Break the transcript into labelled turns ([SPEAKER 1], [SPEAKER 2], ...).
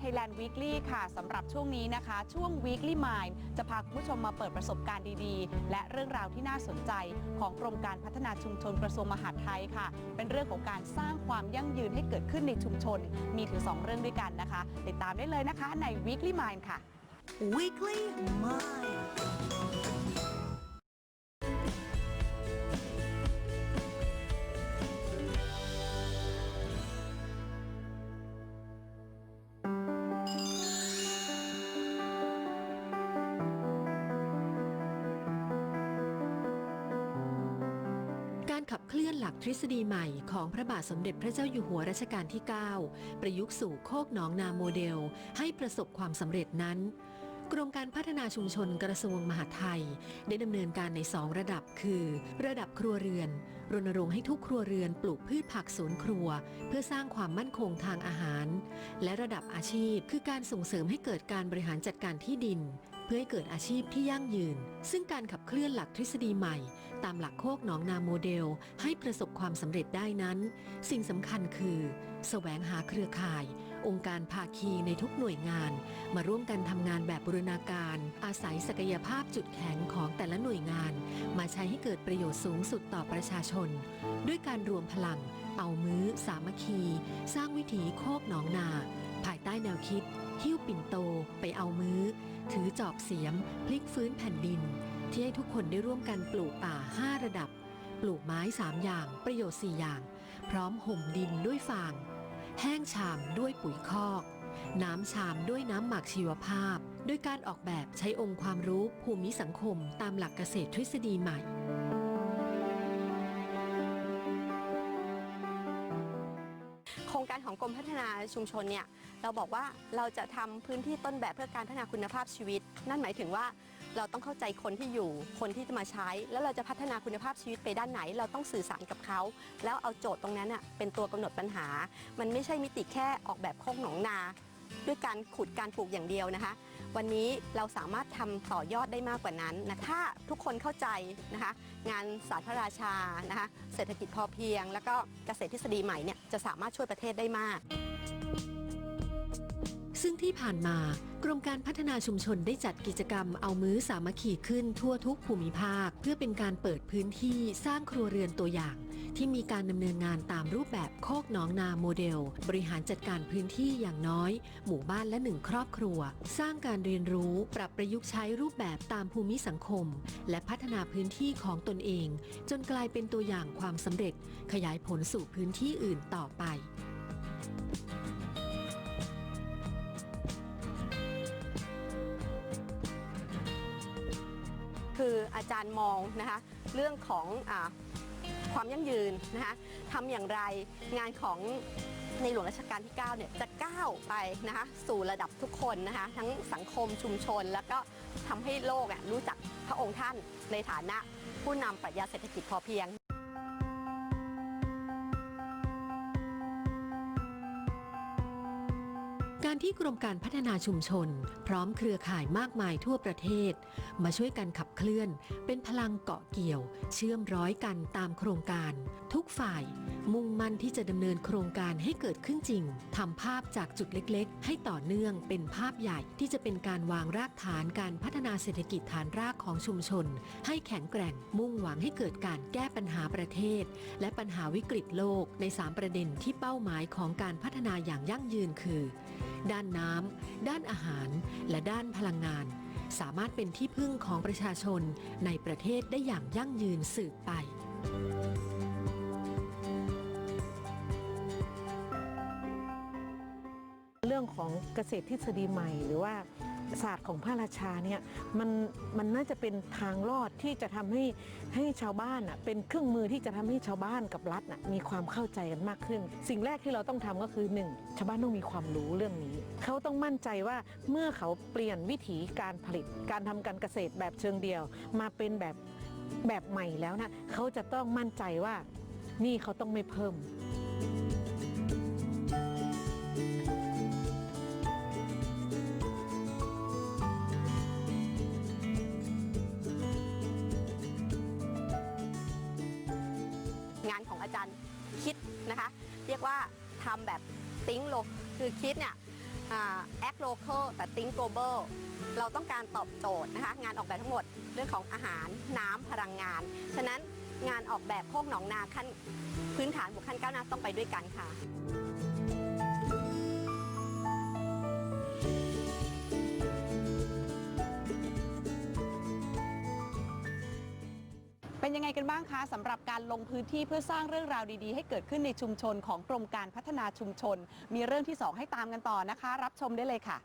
[SPEAKER 1] Thailand Weekly ค่ะสำหรับช่วงนี้นะคะ ช่วง Weekly Mind จะพาคุณผู้ชมมาเปิดประสบการณ์ดีๆ และเรื่องราวที่น่าสนใจของกรมการพัฒนาชุมชนกระทรวงมหาดไทยค่ะ เป็นเรื่องของการสร้างความยั่งยืนให้เกิดขึ้นในชุมชน มีถึง 2 เรื่องด้วยกันนะคะ ติดตามได้เลยนะคะใน Weekly Mind ค่ะ
[SPEAKER 2] Weekly Mind.
[SPEAKER 3] ขับเคลื่อนหลักทฤษฎีใหม่ของพระบาทสมเด็จพระเจ้าอยู่หัวรัชกาลที่ 9 ประยุกต์สู่โคกหนองนาโมเดล ให้ประสบความสำเร็จนั้นกรมการพัฒนาชุมชนกระทรวงมหาดไทย ได้ดำเนินการใน 2 ระดับคือ ระดับครัวเรือน รณรงค์ให้ทุกครัวเรือนปลูกพืชผักสวนครัว เพื่อสร้างความมั่นคงทางอาหาร และระดับอาชีพคือการส่งเสริมให้เกิดการบริหารจัดการที่ดิน พื่อให้เกิดอาชีพที่ยั่งยืน ซึ่งการขับเคลื่อนหลักทฤษฎีใหม่ ตามหลักโคกหนองนาโมเดล ให้ประสบความสำเร็จได้นั้น สิ่งสำคัญคือแสวงหาเครือข่าย องค์การภาคีในทุกหน่วยงาน มาร่วมกันทำงานแบบบูรณาการ อาศัยศักยภาพจุดแข็งของแต่ละหน่วยงาน มาใช้ให้เกิดประโยชน์สูงสุดต่อประชาชน ด้วยการรวมพลัง เอามื้อ สามัคคี สร้างวิถีโคกหนองนา ภายใต้แนวคิด หิ้วปิ่นโตไปเอามื้อ ถือจอบเสียม พลิกฟื้นแผ่นดิน ที่ให้ทุกคนได้ร่วมกันปลูกป่า 5 ระดับ ปลูกไม้ 3 อย่าง ประโยชน์ 4 อย่าง พร้อมห่มดินด้วยฟาง แห้งชามด้วยปุ๋ยคอก น้ำชามด้วยน้ำหมักชีวภาพ โดยการออกแบบใช้องค์ความรู้ภูมิสังคมตามหลักเกษตรทฤษฎีใหม่
[SPEAKER 4] โครงการของกรมพัฒนาชุมชนเนี่ยเราบอกว่าเราจะทำพื้นที่ต้นแบบเพื่อการพัฒนาคุณภาพชีวิต นั่นหมายถึงว่าเราต้องเข้าใจคนที่อยู่คนที่จะมาใช้ แล้วเราจะพัฒนาคุณภาพชีวิตไปด้านไหน เราต้องสื่อสารกับเขา แล้วเอาโจทย์ตรงนั้นน่ะเป็นตัวกำหนดปัญหา มันไม่ใช่มิติแค่ออกแบบโค้งหนองนา ด้วยการขุดการปลูกอย่างเดียวนะคะ วันนี้เราสามารถทำต่อยอดได้มากกว่านั้นนะถ้าทุกคนเข้าใจนะคะงานสาธารณราชานะคะเศรษฐกิจพอเพียง แล้วก็เกษตรทฤษฎีใหม่เนี่ยจะสามารถช่วยประเทศได้มาก
[SPEAKER 3] ซึ่งที่ผ่านมากรมการพัฒนาชุมชนได้จัดกิจกรรมเอามื้อสามัคคีขึ้นทั่วทุกภูมิภาค เพื่อเป็นการเปิดพื้นที่สร้างครัวเรือนตัวอย่าง ที่มีการดำเนินงานตามรูปแบบโคกหนองนาโมเดล บริหารจัดการพื้นที่อย่างน้อย หมู่บ้านละหนึ่งครอบครัว สร้างการเรียนรู้ปรับประยุกต์ใช้รูปแบบตามภูมิสังคม และพัฒนาพื้นที่ของตนเอง จนกลายเป็นตัวอย่างความสำเร็จ ขยายผลสู่พื้นที่อื่นต่อไป
[SPEAKER 4] คืออาจารย์มองนะคะเรื่องของอา ความยั่งยืนนะคะทำอย่างไรงานของในหลวงรัชกาลที่ 9 เนี่ยจะก้าวไปนะคะสู่ระดับทุกคนนะคะทั้งสังคมชุมชน แล้วก็ทำให้โลกอะรู้จักพระองค์ท่านในฐานะผู้นำปรัชญาเศรษฐกิจพอเพียง
[SPEAKER 3] ที่กรมการพัฒนาชุมชน พร้อมเครือข่ายมากมายทั่วประเทศ มาช่วยกันขับเคลื่อน เป็นพลังเกาะเกี่ยว เชื่อมร้อยกันตามโครงการ ทุกฝ่ายมุ่งมั่นที่จะดำเนินโครงการให้เกิดขึ้นจริงทำภาพจากจุดเล็กๆ ให้ต่อเนื่องเป็นภาพใหญ่ที่จะเป็นการวางรากฐานการพัฒนาเศรษฐกิจฐานรากของชุมชน ให้แข็งแกร่งมุ่งหวังให้เกิดการแก้ปัญหาประเทศ และปัญหาวิกฤตโลกใน 3 ประเด็นที่เป้าหมายของการพัฒนาอย่างยั่งยืนคือด้านน้ำ ด้านอาหาร และด้านพลังงาน สามารถเป็นที่พึ่งของประชาชนในประเทศได้อย่างยั่งยืนสืบไป
[SPEAKER 5] ของเกษตรทฤษฎีใหม่ หรือว่าศาสตร์ของพระราชาเนี่ยมันมันน่าจะเป็นทางรอดที่จะทำให้ให้ชาวบ้านอะเป็นเครื่องมือที่จะทำให้ชาวบ้านกับรัฐน่ะมีความเข้าใจกันมากขึ้น สิ่งแรกที่เราต้องทำก็คือหนึ่งชาวบ้านต้องมีความรู้เรื่องนี้ เขาต้องมั่นใจว่าเมื่อเขาเปลี่ยนวิถีการผลิต การทำการเกษตรแบบเชิงเดียว มาเป็นแบบแบบใหม่แล้วนะเขาจะต้องมั่นใจว่านี่เขาต้องไม่เพิ่ม
[SPEAKER 4] การคิดนะคะ เรียกว่าทำแบบติ้งโลคือคิดเนี่ยแอคโลเคอลแต่ think global เราต้องการตอบโจทย์นะคะงานออกแบบทั้งหมดเรื่องของอาหารน้ำพลังงาน ฉะนั้นงานออกแบบโคกหนองนาขั้นพื้นฐานบุคขั้นก้าวหน้าต้องไปด้วยกันค่ะ
[SPEAKER 1] เป็นยังไงกันบ้างคะสำหรับการลงพื้นที่เพื่อสร้างเรื่องราวดีๆ ให้เกิดขึ้นในชุมชนของกรมการพัฒนาชุมชน มีเรื่องที่ 2 ให้ตามกันต่อนะคะ รับชมได้เลยค่ะ